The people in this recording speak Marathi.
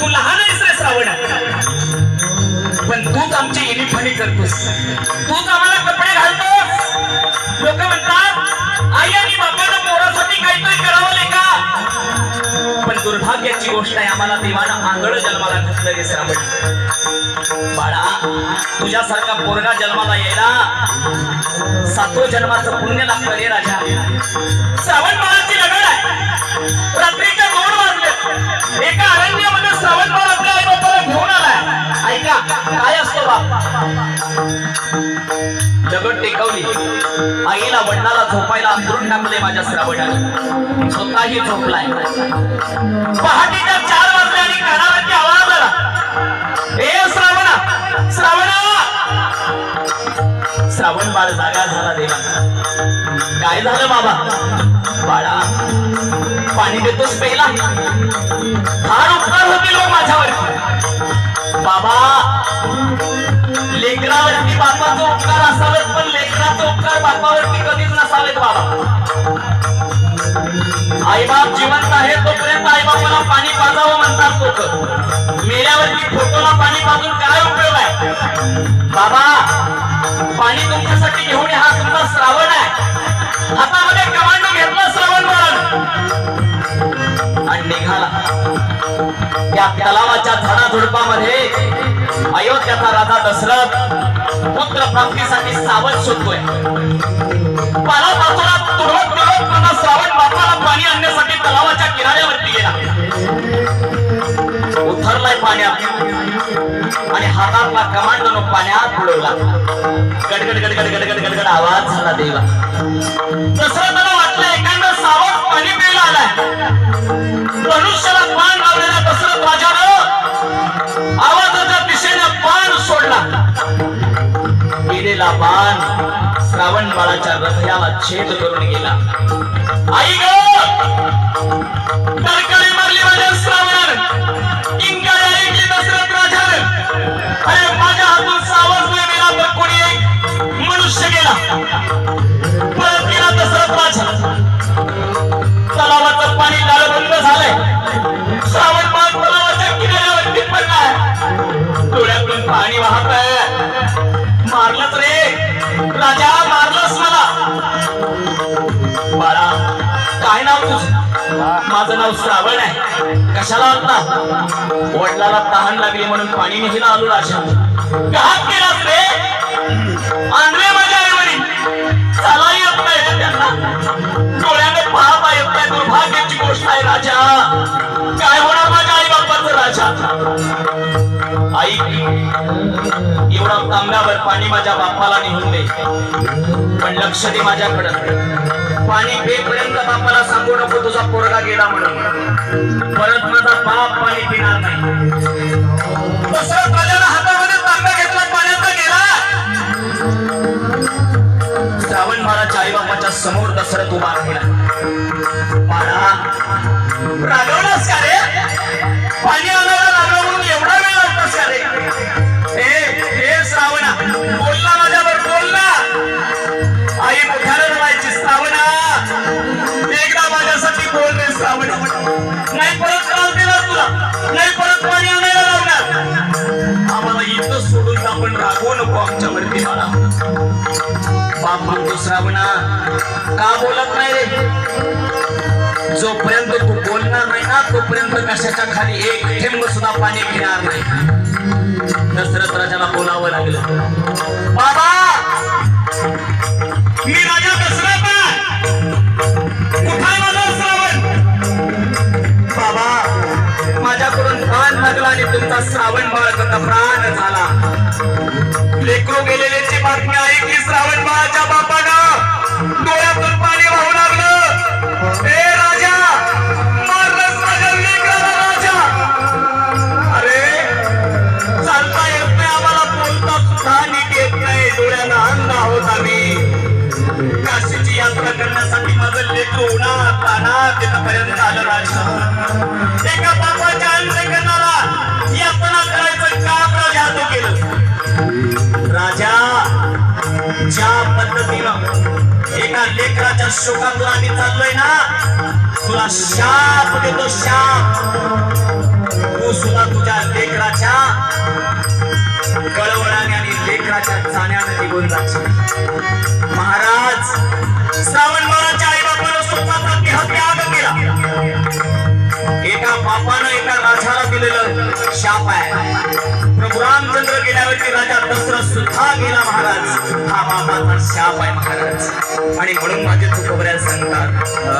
तू लहान आहेस रे श्रावण. पण तूच आमची इनिफणी करतोस. तूच आम्हाला कपडे घालतोस. लोक म्हणतात आई आणि बापाला पोरासाठी काहीतरी करावं नाही का? पण दुर्भाग्याची गोष्ट आहे आम्हाला देवानं आंधळ जन्माला घातलं रे श्रावण. बाळा तुझ्यासारखा पोरगा जन्माला यायला सातो जन्माचं पुण्य लागतं रे राजा. श्रावण बाळाची लगड आहे. रात्रीच्या दोन वाजले. एका अरण्य जगत टेकवली. आईला वडिलाला झोपायला अंतरून टाकले माझ्या श्रावणाने. स्वतःही झोपलाय. पहाटेच्या चार वाजले आणि कानावरती आवाज आला. ए श्रावणा श्रावणा! श्रावण बाळ जागा झाला देवा. काय झालं बाबा? बाळा पाणी देतोस पहिला? फार उपकार होतील हो माझ्या लेकराचा उपकार मी कधीच नसावेत बाबा. आईबाप जिवंत आहे तोपर्यंत आईबापाला पाणी पाजावं म्हणतात लोक. मेल्यावरती फोटोला पाणी पाजून काय उपयोग आहे. बाबा पाणी तुमच्यासाठी घेऊन हा तुमचा श्रावण आहे. हातामध्ये कमांड घेतला श्रावण म्हणून आणि निघाला. त्या तलावाच्या झाडाझुडपामध्ये अयोध्याचा राजा दशरथ पुत्र प्राप्तीसाठी सावध शोधतोय पाला पाचोळा तुडवत तुडवत मला श्रावण बापाला पाणी आणण्यासाठी तलावाच्या किनाऱ्यावरती गेला. उथरलाय पाण्यात आणि हातातला कमांडनो पाण्यात बुडवला. गडगड गडगड गडगड गडगड आवाज झाला देवा दशरथाला वाटलं एखादा सावध पाणी प्यायला आलाय. मनुष्याला पान लावलेला दशरथ राजानं आवाज गेलेला बाण श्रावण बाळाच्या हृदयाला छेद करून गेला. आई ग! पडलाय पाणी वाहत आहे मारलंच रे राजा मारलंच मला बाळा काय नाव तुझ? माझं नाव श्रावण आहे. कशाला आलता वडिलाला तहान लागली म्हणून पाणी नेहला आलो राजा घात केलास रे आणले माझ्या आई वडील चाला येत नाही त्यांना. डोळ्याने पाहता येत नाही. दुर्भाग्याची गोष्ट आहे राजा. काय होणार माझ्या आई बाप्पाचं राजा? आई एवढा तांब्यावर पाणी माझ्या बापाला निघून दे. पण लक्ष दे माझ्याकडं. पाणी पेपर्यंत बापाला सांगू नको तुझा पोरगा गेला म्हणून. परत माझा बाप पाणी पिणार नाही. दशरथ राजाला हातामध्ये तांब्या घेतला पाण्याचा गेला. श्रावण बाळाच्या आई बापाच्या समोर दसरत उभा राहिला. बाळा रागवलास का रे? पाणी आणायला बाप म्हणतो श्रावणा का बोलत नाही रे? जोपर्यंत तू बोलणार नाही ना तोपर्यंत कशाच्या खाली एक थेंब सुद्धा पाणी पिणार नाही. दशरथ राजाला बोलावं लागलं. माझ्याकडून प्राण लागला आणि तुमचा श्रावण बाळाचा प्राण झाला. लेकरू गेलेल्याची बातमी ऐकली श्रावण बाळाच्या बापानं डोळ्यातून पाणी वाहू लागलं. ए राजा मारलंस माझ्या लेकराला राजा? अरे चालता येत नाही आम्हाला बोलता सुद्धा नीट येत नाही. डोळ्याला अंध होत आम्ही. करण्यासाठी माझं लेकरू तिथपर्यंत आलं एका बापाच्या अंत करणारा यातना करायचं राजा तो केलं. राजा ज्या पद्धतीनं एका लेकराच्या शोकातून आम्ही चाललोय ना तुला शाप देतो शाप. तू सुद्धा तुझ्या लेकराच्या कळवण पाण्यानं निघून जाशील महाराज श्रावण बाळाच्या आई बापानं स्वतःचा देहत्याग केला. एका बापानं एका राजाला दिलेलं शाप आहे. प्रभू रामचंद्र गेल्यावरती राजा दशरथ सुद्धा गेला महाराज. हा बापाचा शाप आहे महाराज. आणि म्हणून माझे तुकोबऱ्या सांगतात